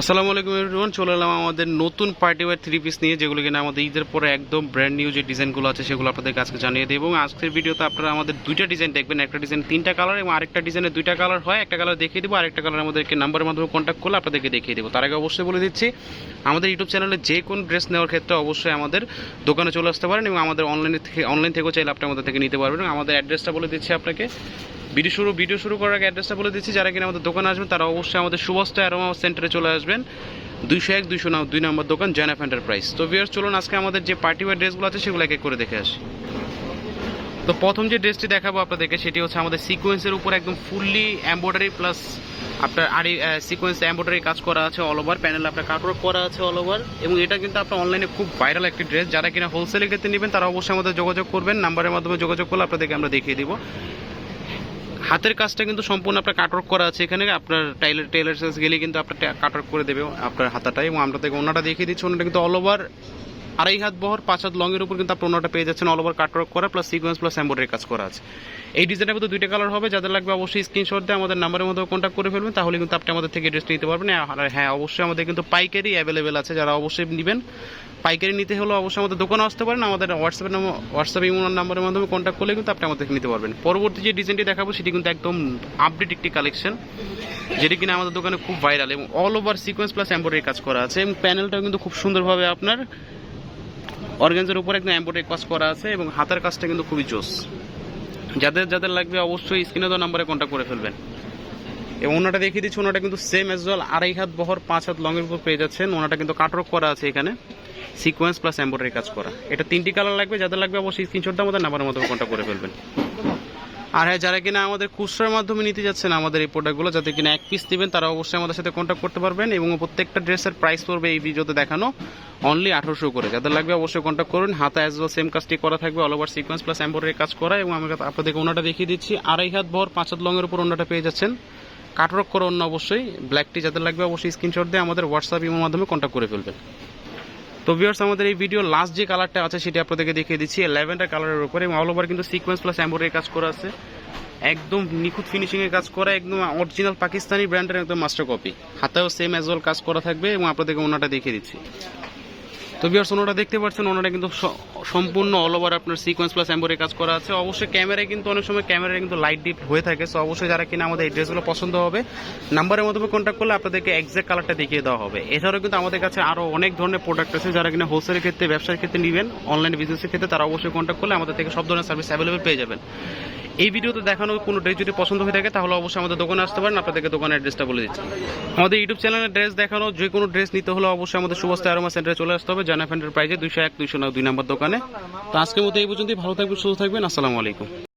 আসসালামু আলাইকুম এভরিওয়ান চলে এলাম আমাদের নতুন পার্টি ওয়ার থ্রি পিস নিয়ে, যেগুলো কিনা আমাদের ঈদের পরে একদম ব্র্যান্ড নিউ যে ডিজাইনগুলো আছে, সেগুলো আপনাদেরকে আজকে জানিয়ে দেবো। এবং আজকের ভিডিওতে আপনারা আমাদের দুইটা ডিজাইন দেখবেন, একটা ডিজাইন তিনটা কালার এবং আরেকটা ডিজাইনের দুইটা কালার হয়, একটা কালার দেখিয়ে দেবো, আরেকটা কালার আমাদেরকে নাম্বারের মাধ্যমে কন্ট্যাক্ট করলে আপনাদেরকে দেখিয়ে দেবো। তার আগে অবশ্যই বলে দিচ্ছি, আমাদের ইউটিউব চ্যানেলে যে কোনো ড্রেস নেওয়ার ক্ষেত্রে অবশ্যই আমাদের দোকানে চলে আসতে পারেন এবং আমাদের অনলাইনে থেকে অনলাইন থেকেও চাইলে আপনি আমাদের থেকে নিতে পারবেন। আমাদের অ্যাড্রেসটা বলে দিচ্ছি আপনাকে ভিডিও শুরু ভিডিও শুরু করার আগে অ্যাড্রেসটা বলে দিচ্ছি, যারা কিনা আমাদের দোকানে আসবেন, তারা অবশ্যই আমাদের সুবস্তা অ্যারোমা সেন্টারে চলে আসবেন। দুইশো এক, দুইশো নাও দুই নম্বর দোকান জয়নাফ এন্টারপ্রাইজ তো ভিয়ার্স চলুন আজকে আমাদের যে পার্টি ওয়ার ড্রেসগুলো আছে, সেগুলো এক করে দেখে আসি। তো প্রথম যে ড্রেসটি দেখাবো আপনাদেরকে, সেটি হচ্ছে আমাদের সিকোয়েন্সের উপর একদম ফুললি এম্ব্রয়ডারি প্লাস আপনার আড়ি সিকোয়েন্স এম্ব্রয়ডারি কাজ করা আছে অল ওভার প্যানেল আপনার কাটওয়ার্ক করা আছে অল ওভার এবং এটা কিন্তু আপনার অনলাইনে খুব ভাইরাল একটি ড্রেস যারা কিনা হোলসেলের ক্ষেত্রে নেবেন, তারা অবশ্যই আমাদের যোগাযোগ করবেন নাম্বারের মাধ্যমে যোগাযোগ করলে আপনাদেরকে আমরা দেখিয়ে দিব। হাতের কাজটা কিন্তু সম্পূর্ণ আপনার কাটওয়ার্ক করা আছে। এখানে আপনার টাইলার টেলার সেলস গেলে কিন্তু আপনার কাটওয়ার্ক করে দেবে আপনার হাতাটাই এবং আমরা থেকে ওনাটা দেখিয়ে দিচ্ছি। ওনাটা কিন্তু অল ওভার আড়াই হাত বহর, পাঁচ হাত লংয়ের উপর কিন্তু আপনি পেয়ে যাচ্ছেন অল ওভার কাটওয়ার্ক করা প্লাস সিকোয়েন্স প্লাস এম্বয়ডারি কাজ করা আছে। এই ডিজাইনের মধ্যে দুইটা কালার হবে, যাদের লাগবে অবশ্যই স্ক্রিনশট দিয়ে আমাদের নাম্বারের মধ্যে কন্ট্যাক্ট করে ফেলবেন, তাহলে কিন্তু আপনি আমাদের থেকে ড্রেসটা নিতে পারবেন। আর হ্যাঁ অবশ্যই আমাদের কিন্তু পাইকারি অ্যাভেলেবেল আছে, যারা অবশ্যই নেবেন। পাইকারি নিতে হলে অবশ্যই আমাদের দোকানে আসতে পারেন, আমাদের হোয়াটসঅ্যাপের নাম্বার হোয়াটসঅ্যাপ ইমোর নাম্বারের মাধ্যমে কন্ট্যাক্ট করলে কিন্তু আপনি আমাদের নিতে পারবেন। পরবর্তী যে ডিজাইনটি দেখাবো, সেটি কিন্তু একদম আপডেট একটি কালেকশন যেটি কিনা আমাদের দোকানে খুব ভাইরাল এবং all over sequence plus embroidery কাজ করা আছে। এবং প্যানেলটাও কিন্তু খুব সুন্দরভাবে আপনার অর্গানজের উপরে একদম এম্বয়ডারি কাজ করা আছে এবং হাতের কাজটা কিন্তু খুবই জোস। যাদের যাদের লাগবে অবশ্যই স্ক্রিনে দেওয়া নাম্বারে কন্ট্যাক্ট করে ফেলবেন। এবং ওনাটা দেখিয়ে দিচ্ছি, ওনাটা কিন্তু সেম এজ ওয়েল আড়াই হাত বহর, পাঁচ হাত লংয়ের উপর পেয়ে যাচ্ছেন। ওনাটা কিন্তু কাটরক করা আছে এখানে। সিকোয়েন্স প্লাস এম্বয়ডারি কাজ করা। এটা তিনটি কালার লাগবে, যাদের লাগবে অবশ্যই স্ক্রিনশটটা আমাদের নাম্বারের মাধ্যমে কন্ট্যাক্ট করে ফেলবেন। আর হ্যাঁ যারা কিনা আমাদের খুচরার মাধ্যমে নিতে যাচ্ছেন আমাদের এই প্রোডাক্টগুলো যাতে কিনা এক পিস নেবেন, তারা অবশ্যই আমাদের সাথে কন্ট্যাক্ট করতে পারবেন এবং প্রত্যেকটা ড্রেসের প্রাইস পড়বে এই ভিডিওতে দেখানো অনলি আঠারোশো করে। যাদের লাগবে অবশ্যই কন্ট্যাক্ট করুন। হাতা অ্যাজ ওয়েল সেম কাজটি করা থাকবে all over sequence plus embroidery কাজ করা এবং আমি আপনাদেরকে ওনাটা দেখিয়ে দিচ্ছি। আড়াই হাত ভর, পাঁচ হাত লঙের উপর ওনাটা পেয়ে যাচ্ছেন। কাটরক করে অন্য অবশ্যই। ব্ল্যাকটি যাদের লাগবে অবশ্যই স্ক্রিনশট দিয়ে আমাদের হোয়াটসঅ্যাপ ইমোর মাধ্যমে কন্ট্যাক্ট করে ফেলবেন। তো ভিউয়ার্স আমাদের এই ভিডিও লাস্ট যে কালারটা আছে, সেটি আপনাদেরকে দেখিয়ে দিচ্ছি। ল্যাভেন্ডার কালারের উপরে। এবং অল ওভার কিন্তু সিকোয়েন্স প্লাস অ্যাম্বোরের কাজ করা আছে। একদম নিখুঁত ফিনিশিংয়ের কাজ করা, একদম অরিজিনাল পাকিস্তানি ব্র্যান্ডের একদম মাস্টার কপি হাতেও সেম অ্যাজ ওয়েল কাজ করা থাকবে এবং আপনাদেরকে ওনাটা দেখিয়ে দিচ্ছি। তো ভিউয়ার্স ওনাটা দেখতে পাচ্ছেন ওনাটা কিন্তু সম্পূর্ণ অল ওভার আপনার সিকোয়েন্স প্লাস এম্বয়ডারি কাজ করা আছে। অবশ্যই ক্যামেরায় কিন্তু অনেক সময় ক্যামেরায় কিন্তু লাইট ডিপ হয়ে থাকে সো অবশ্যই যারা কিনা আমাদের এই ড্রেসগুলো পছন্দ হবে নাম্বারের মাধ্যমে কন্ট্যাক্ট করলে আপনাদেরকে এক্সাক্ট কালারটা দেখিয়ে দেওয়া হবে। এছাড়াও কিন্তু আমাদের কাছে আরও অনেক ধরনের প্রোডাক্ট আছে, যারা কিনা হোলসেলের ক্ষেত্রে, ব্যবসার ক্ষেত্রে নেবেন অনলাইন বিজনেসের ক্ষেত্রে তারা অবশ্যই কন্ট্যাক্ট করলে আমাদের থেকে সব ধরনের সার্ভিস অ্যাভেলেবেল পেয়ে যাবেন। এই ভিডিওতে দেখানো কোনো ড্রেস যদি পছন্দ হয়ে থাকে, তাহলে অবশ্যই আমাদের দোকানে আসতে পারেন। আপনাদেরকে দোকানের অ্যাড্রেসটা বলে দিচ্ছি। আমাদের ইউটিউব চ্যানেলের ড্রেস দেখানো, যে কোনো ড্রেস নিতে হলে অবশ্যই আমাদের সুবস্তা আরোমা সেন্টারে চলে আসতে হবে জানা ফ্যান্ডের প্রাইজে দুইশো এক, দুইশো নয়, দুই নম্বর দোকানে। তো আজকের মতো এই পর্যন্তই। ভালো থাকবেন, সুস্থ থাকবেন। আসসালামু আলাইকুম।